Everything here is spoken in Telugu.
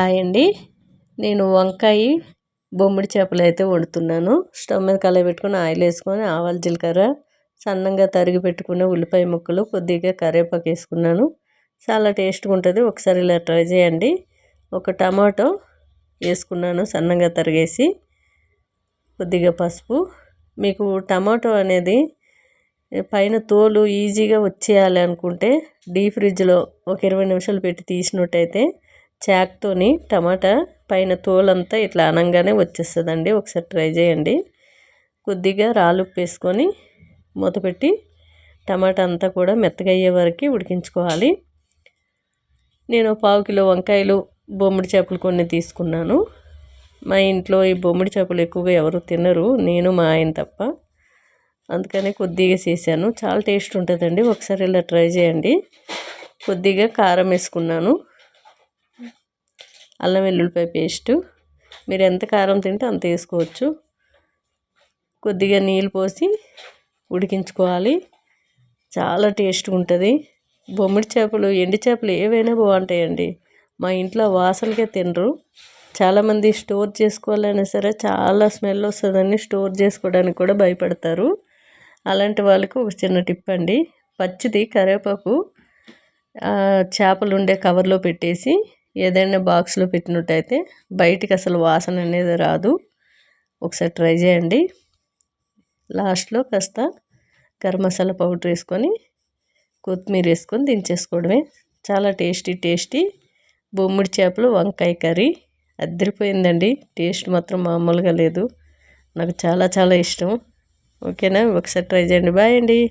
హాయ్ అండి. నేను వంకాయ బొమ్మిడి చేపలు అయితే వండుతున్నాను. స్టవ్ మీద కలయి పెట్టుకుని ఆయిల్ వేసుకొని ఆవాలు జీలకర్ర సన్నంగా తరిగి పెట్టుకున్న ఉల్లిపాయ ముక్కలు కొద్దిగా కరివేపాకు వేసుకున్నాను. చాలా టేస్ట్గా ఉంటుంది. ఒకసారి ఇలా ట్రై చేయండి. ఒక టమాటో వేసుకున్నాను సన్నంగా తరిగేసి. కొద్దిగా పసుపు. మీకు టమాటో అనేది పైన తోలు ఈజీగా వచ్చేయాలి అనుకుంటే డీప్ ఫ్రిడ్జ్లో ఒక ఇరవై నిమిషాలు పెట్టి తీసినట్టయితే చాక్తోని టమాటా పైన తోలంతా ఇట్లా అనంగానే వచ్చేస్తుందండి. ఒకసారి ట్రై చేయండి. కొద్దిగా రాళ్ళు వేసుకొని మూతపెట్టి టమాటా అంతా కూడా మెత్తగా అయ్యే వరకు ఉడికించుకోవాలి. నేను పావు కిలో వంకాయలు బొమ్మిడి చేపలు కొన్ని తీసుకున్నాను. మా ఇంట్లో ఈ బొమ్మిడి చేపలు ఎక్కువగా ఎవరు తినరు. నేను మా ఆయన తప్ప. అందుకనే కొద్దిగా చేశాను. చాలా టేస్ట్ ఉంటుందండి. ఒకసారి ఇలా ట్రై చేయండి. కొద్దిగా కారం వేసుకున్నాను. అల్లం వెల్లుల్లిపాయ పేస్టు. మీరు ఎంత కారం తింటే అంత వేసుకోవచ్చు. కొద్దిగా నీళ్ళు పోసి ఉడికించుకోవాలి. చాలా టేస్ట్గా ఉంటుంది. బొమ్మిడి చేపలు ఎండి చేపలు ఏవైనా బాగుంటాయండి. మా ఇంట్లో వాసనకే తినరు. చాలామంది స్టోర్ చేసుకోవాలైనా సరే చాలా స్మెల్ వస్తుందని స్టోర్ చేసుకోవడానికి కూడా భయపడతారు. అలాంటి వాళ్ళకి ఒక చిన్న టిప్ అండి. పచ్చిది కరివేపాకు చేపలు ఉండే కవర్లో పెట్టేసి ఏదైనా బాక్స్లో పెట్టినట్టయితే బయటికి అసలు వాసన అనేది రాదు. ఒకసారి ట్రై చేయండి. లాస్ట్లో కాస్త గరం మసాలా పౌడర్ వేసుకొని కొత్తిమీర వేసుకొని దించేసుకోవడమే. చాలా టేస్టీ టేస్టీ బొమ్మిడి చేపలు వంకాయ కర్రీ. అద్దరిపోయిందండి. టేస్ట్ మాత్రం మామూలుగా లేదు. నాకు చాలా చాలా ఇష్టం. ఓకేనా? ఒకసారి ట్రై చేయండి. బాయ్ అండి.